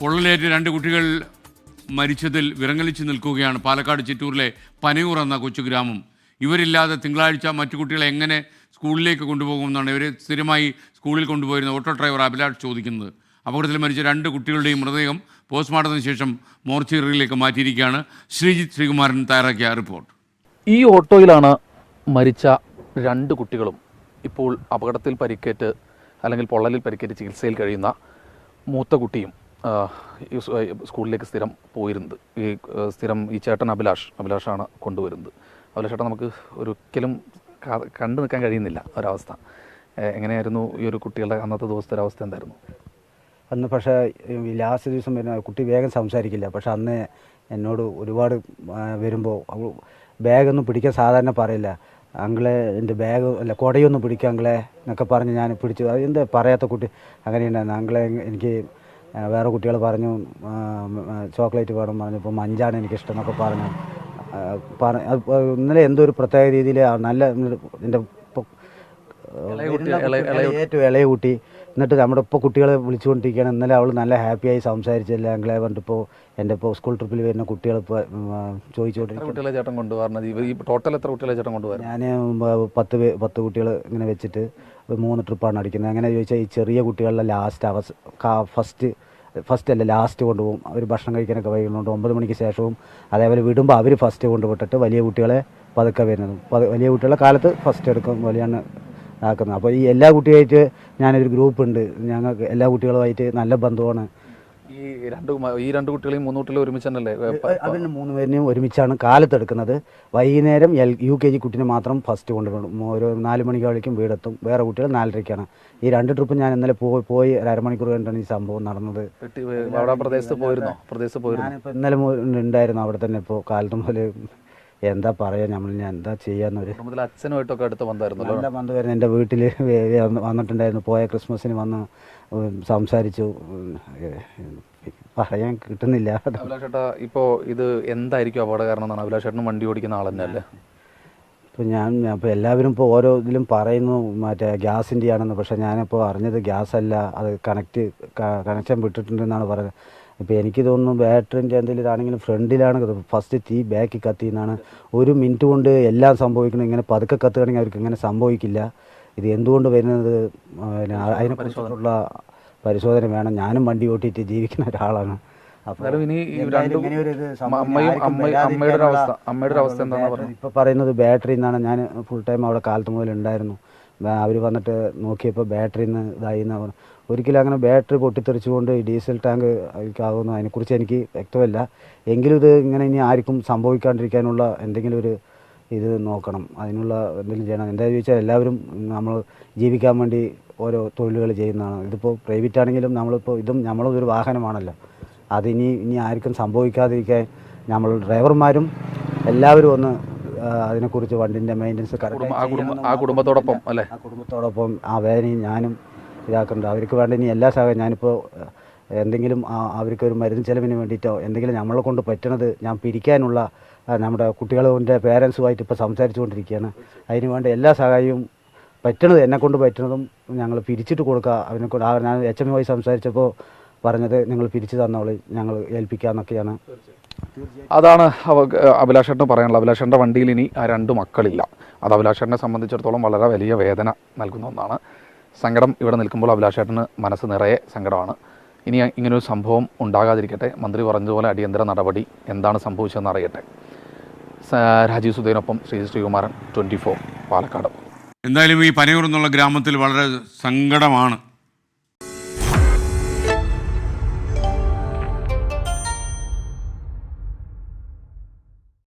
പൊള്ളലേറ്റ് രണ്ട് കുട്ടികൾ മരിച്ചതിൽ വിറങ്ങലിച്ചു നിൽക്കുകയാണ്. പാലക്കാട് ചിറ്റൂരിലെ പനയൂർ എന്ന കൊച്ചുഗ്രാമം ഇവരില്ലാതെ തിങ്കളാഴ്ച മറ്റു കുട്ടികളെ എങ്ങനെ സ്കൂളിലേക്ക് കൊണ്ടുപോകുമെന്നാണ് ഇവരെ സ്ഥിരമായി സ്കൂളിൽ കൊണ്ടുപോയിരുന്ന ഓട്ടോ ഡ്രൈവർ അഭിലാഷ് ചോദിക്കുന്നത്. അപകടത്തിൽ മരിച്ച രണ്ട് കുട്ടികളുടെയും മൃതദേഹം പോസ്റ്റ്മോർട്ടത്തിന് ശേഷം മോർച്ചറിയിലേക്ക് മാറ്റിയിരിക്കുകയാണ്. ശ്രീജിത്ത് ശ്രീകുമാരൻ തയ്യാറാക്കിയ റിപ്പോർട്ട്. ഈ ഓട്ടോയിലാണ് മരിച്ച രണ്ട് കുട്ടികളും ഇപ്പോൾ അപകടത്തിൽ പരിക്കേറ്റ് അല്ലെങ്കിൽ പൊള്ളലിൽ പരിക്കേറ്റ് ചികിത്സയിൽ കഴിയുന്ന മൂത്ത കുട്ടിയും സ്കൂളിലേക്ക് സ്ഥിരം പോയിരുന്നത്. ഈ സ്ഥിരം ഈ ചേട്ടൻ അഭിലാഷ് അഭിലാഷാണ് കൊണ്ടുവരുന്നത്. അഭിലാഷ് നമുക്ക് ഒരിക്കലും കണ്ടു നിൽക്കാൻ കഴിയുന്നില്ല ഒരവസ്ഥ. എങ്ങനെയായിരുന്നു ഈ ഒരു കുട്ടികളുടെ അന്നത്തെ ദിവസത്തെ ഒരു അവസ്ഥ എന്തായിരുന്നു? അന്ന് പക്ഷേ ലാസ്റ്റ് ദിവസം വരുന്ന കുട്ടി വേഗം സംസാരിക്കില്ല. പക്ഷെ അന്ന് എന്നോട് ഒരുപാട് വരുമ്പോൾ ബാഗൊന്നും പിടിക്കാൻ സാധാരണ പറയില്ല. അങ്കിളെ എന്റെ ബാഗ് അല്ല കുടയൊന്നും പിടിക്കുക അങ്കിളെ എന്നൊക്കെ പറഞ്ഞ് ഞാൻ പിടിച്ചു അത് എന്താ പറയാത്ത കുട്ടി? അങ്ങനെയുണ്ടായിരുന്നു. അങ്കിളെ എനിക്ക് വേറെ കുട്ടികൾ പറഞ്ഞു ചോക്ലേറ്റ് വേണം പറഞ്ഞപ്പോൾ മഞ്ചാണ് എനിക്കിഷ്ടം എന്നൊക്കെ പറഞ്ഞു ഇന്നലെ എന്തോ ഒരു പ്രത്യേക രീതിയിൽ നല്ല എന്റെ ഇപ്പോൾ ഏറ്റവും ഇളയ കുട്ടി. എന്നിട്ട് നമ്മുടെ ഇപ്പോൾ കുട്ടികളെ വിളിച്ചുകൊണ്ടിരിക്കുകയാണ്. ഇന്നലെ അവൾ നല്ല ഹാപ്പിയായി സംസാരിച്ചില്ല ഞങ്ങളെ പറഞ്ഞിട്ട് ഇപ്പോൾ എന്റെ ഇപ്പോൾ സ്കൂൾ ട്രിപ്പിൽ വരുന്ന കുട്ടികൾ ഇപ്പോൾ എത്ര കുട്ടികളെ ചേട്ടൻ കൊണ്ടുപോകുന്നത് ഈ ഈ ടോട്ടൽ എത്ര കുട്ടികളെ ചേട്ടൻ കൊണ്ടുപോകാൻ ഞാൻ പത്ത് പത്ത് കുട്ടികൾ ഇങ്ങനെ വെച്ചിട്ട് മൂന്ന് ട്രിപ്പാണ് അടിക്കുന്നത്. അങ്ങനെ ചോദിച്ചാൽ ഈ ചെറിയ കുട്ടികളുടെ ലാസ്റ്റ് അവസ് ഫസ്റ്റ് ഫസ്റ്റ് അല്ല ലാസ്റ്റ് കൊണ്ടുപോകും. അവർ ഭക്ഷണം കഴിക്കാനൊക്കെ വൈകുന്നുണ്ട് ഒമ്പത് മണിക്ക് ശേഷവും അതേപോലെ വിടുമ്പോൾ അവർ ഫസ്റ്റ് കൊണ്ടുപോയിട്ടിട്ട് വലിയ കുട്ടികളെ പതുക്കെ വരുന്നതും. വലിയ കുട്ടികളുടെ കാലത്ത് ഫസ്റ്റ് എടുക്കും. വലിയാണ് ആക്കുന്നത്. അപ്പോൾ ഈ എല്ലാ കുട്ടിയായിട്ട് ഞാനൊരു ഗ്രൂപ്പ് ഉണ്ട് ഞങ്ങൾക്ക് എല്ലാ കുട്ടികളുമായിട്ട് നല്ല ബന്ധമാണ്. ഈ രണ്ട് ഈ രണ്ട് കുട്ടികളെയും മൂന്ന് കുട്ടികളും ഒരുമിച്ച് തന്നെയല്ലേ അതിന് മൂന്ന് പേരിനെയും ഒരുമിച്ചാണ് കാലത്തെടുക്കുന്നത്. വൈകുന്നേരം എൽ യു കെ ജി കുട്ടീനെ മാത്രം ഫസ്റ്റ് കൊണ്ടുവരണം. ഒരു നാല് മണിക്കാളിക്കും വീടെത്തും. വേറെ കുട്ടികൾ നാലരയ്ക്കാണ് ഈ രണ്ട് ട്രിപ്പ് ഞാൻ ഇന്നലെ പോയി പോയി ഒരു അരമണിക്കൂർ കഴിഞ്ഞിട്ടാണ് ഈ സംഭവം നടന്നത്. പ്രദേശത്ത് പോയിരുന്നോ? പ്രദേശത്ത് പോയിരുന്നു? ഞാനിപ്പോൾ ഇന്നലെ ഉണ്ടായിരുന്നു. അവിടെ തന്നെ ഇപ്പോൾ കാലത്ത് മുതൽ എന്താ പറയാ നമ്മൾ ഞാൻ എന്താ ചെയ്യാന്നൊരു അച്ഛനുമായിട്ടൊക്കെ അടുത്ത് വന്നായിരുന്നു നല്ല ബന്ധു വരുന്നത് എന്റെ വീട്ടിൽ വന്നിട്ടുണ്ടായിരുന്നു. പോയ ക്രിസ്മസിന് വന്ന് സംസാരിച്ചു. പറയാൻ കിട്ടുന്നില്ല. അഭിലാഷേട്ടാ ഇപ്പോൾ ഇത് എന്തായിരിക്കും അപകട കാരണം എന്നാണ്? അഭിലാഷേട്ടനും വണ്ടി ഓടിക്കുന്ന ആൾ തന്നെയല്ലേ ഇപ്പോൾ ഞാൻ അപ്പോൾ എല്ലാവരും ഇപ്പോൾ ഓരോ ഇതിലും പറയുന്നു മറ്റേ ഗ്യാസിന്റെ ആണെന്ന് പക്ഷേ ഞാനിപ്പോൾ അറിഞ്ഞത് ഗ്യാസ് അല്ല അത് കണക്റ്റ് കണക്ഷൻ വിട്ടിട്ടുണ്ടെന്നാണ് പറയുന്നത്. ഇപ്പോൾ എനിക്ക് തോന്നുന്നു ബാറ്ററിന്റെ എന്തെങ്കിലും ഇതാണെങ്കിലും ഫ്രണ്ടിലാണ് ഫസ്റ്റ് തീ ബാക്കിൽ കത്തിയെന്നാണ് ഒരു മിനിറ്റ് കൊണ്ട് എല്ലാം സംഭവിക്കണം. ഇങ്ങനെ പതുക്കെ കത്തുകയാണെങ്കിൽ അവർക്ക് ഇങ്ങനെ സംഭവിക്കില്ല. ഇത് എന്തുകൊണ്ട് വരുന്നത്? അതിനെ കുറിച്ചുള്ള പരിശോധന വേണം. ഞാനും വണ്ടി ഓട്ടിയിട്ട് ജീവിക്കുന്ന ഒരാളാണ്. ഇപ്പൊ പറയുന്നത് ബാറ്ററി എന്നാണ്. ഞാൻ ഫുൾ ടൈം അവിടെ കാലത്ത് മുതൽ ഉണ്ടായിരുന്നു. അവർ വന്നിട്ട് നോക്കിയപ്പോൾ ബാറ്ററി നിന്ന് ഇതായി ഒരിക്കലും അങ്ങനെ ബാറ്ററി പൊട്ടിത്തെറിച്ചുകൊണ്ട് ഡീസൽ ടാങ്ക് ആകുന്നു അതിനെക്കുറിച്ച് എനിക്ക് വ്യക്തമല്ല. എങ്കിലും ഇത് ഇങ്ങനെ ഇനി ആർക്കും സംഭവിക്കാണ്ടിരിക്കാനുള്ള എന്തെങ്കിലും ഒരു ഇത് നോക്കണം. അതിനുള്ള എന്തെങ്കിലും ചെയ്യണം. എന്താണെന്ന് ചോദിച്ചാൽ എല്ലാവരും നമ്മൾ ജീവിക്കാൻ വേണ്ടി ഓരോ തൊഴിലുകൾ ചെയ്യുന്നതാണ്. ഇതിപ്പോൾ പ്രൈവറ്റ് ആണെങ്കിലും നമ്മളിപ്പോൾ ഇതും നമ്മളും ഒരു വാഹനമാണല്ലോ. അതിനി ഇനി ആർക്കും സംഭവിക്കാതിരിക്കാൻ നമ്മൾ ഡ്രൈവർമാരും എല്ലാവരും ഒന്ന് അതിനെക്കുറിച്ച് വണ്ടിന്റെ മെയിന്റനൻസ് കറക്റ്റ് ആ കുടുംബത്തോടൊപ്പം അല്ലേ? ആ കുടുംബത്തോടൊപ്പം ആ വേദനയും ഞാനും ഇതാക്കുന്നുണ്ട്. അവർക്ക് വേണ്ട ഇനി എല്ലാ സഹായം ഞാനിപ്പോൾ എന്തെങ്കിലും അവർക്ക് ഒരു മരുന്ന് ചെലവിന് വേണ്ടിയിട്ടോ എന്തെങ്കിലും നമ്മളെ കൊണ്ട് പറ്റണത് ഞാൻ പിരിക്കാനുള്ള നമ്മുടെ കുട്ടികളുടെ പേരൻസുമായിട്ട് ഇപ്പോൾ സംസാരിച്ചുകൊണ്ടിരിക്കുകയാണ്. അതിന് വേണ്ട എല്ലാ സഹായവും പറ്റണത് എന്നെ കൊണ്ട് പറ്റണതും ഞങ്ങൾ പിരിച്ചിട്ട് കൊടുക്കുക. അവനെ കൊണ്ട് ഞാൻ എച്ച് എം സംസാരിച്ചപ്പോൾ പറഞ്ഞത് നിങ്ങൾ പിരിച്ചു തന്നോളി ഞങ്ങൾ ഏൽപ്പിക്കാമെന്നൊക്കെയാണ് അതാണ് അഭിലാഷേട്ടന് പറയാനുള്ളത്. അഭിലാഷേട്ടന്റെ വണ്ടിയിൽ ഇനി ആ രണ്ട് മക്കളില്ല. അത് അഭിലാഷേട്ടനെ സംബന്ധിച്ചിടത്തോളം വളരെ വലിയ വേദന നൽകുന്ന ഒന്നാണ്. സങ്കടം ഇവിടെ നിൽക്കുമ്പോൾ അഭിലാഷേട്ടന് മനസ്സ് നിറയെ സങ്കടമാണ്. ഇനി ഇങ്ങനൊരു സംഭവം ഉണ്ടാകാതിരിക്കട്ടെ. മന്ത്രി പറഞ്ഞതുപോലെ അടിയന്തര നടപടി എന്താണ് സംഭവിച്ചതെന്ന് അറിയട്ടെ. രാജീവ് സുധീനൊപ്പം ശ്രീ ശ്രീകുമാരൻ ട്വന്റി ഫോർ പാലക്കാട്. എന്തായാലും ഈ പനയൂർ എന്നുള്ള ഗ്രാമത്തിൽ വളരെ സങ്കടമാണ്.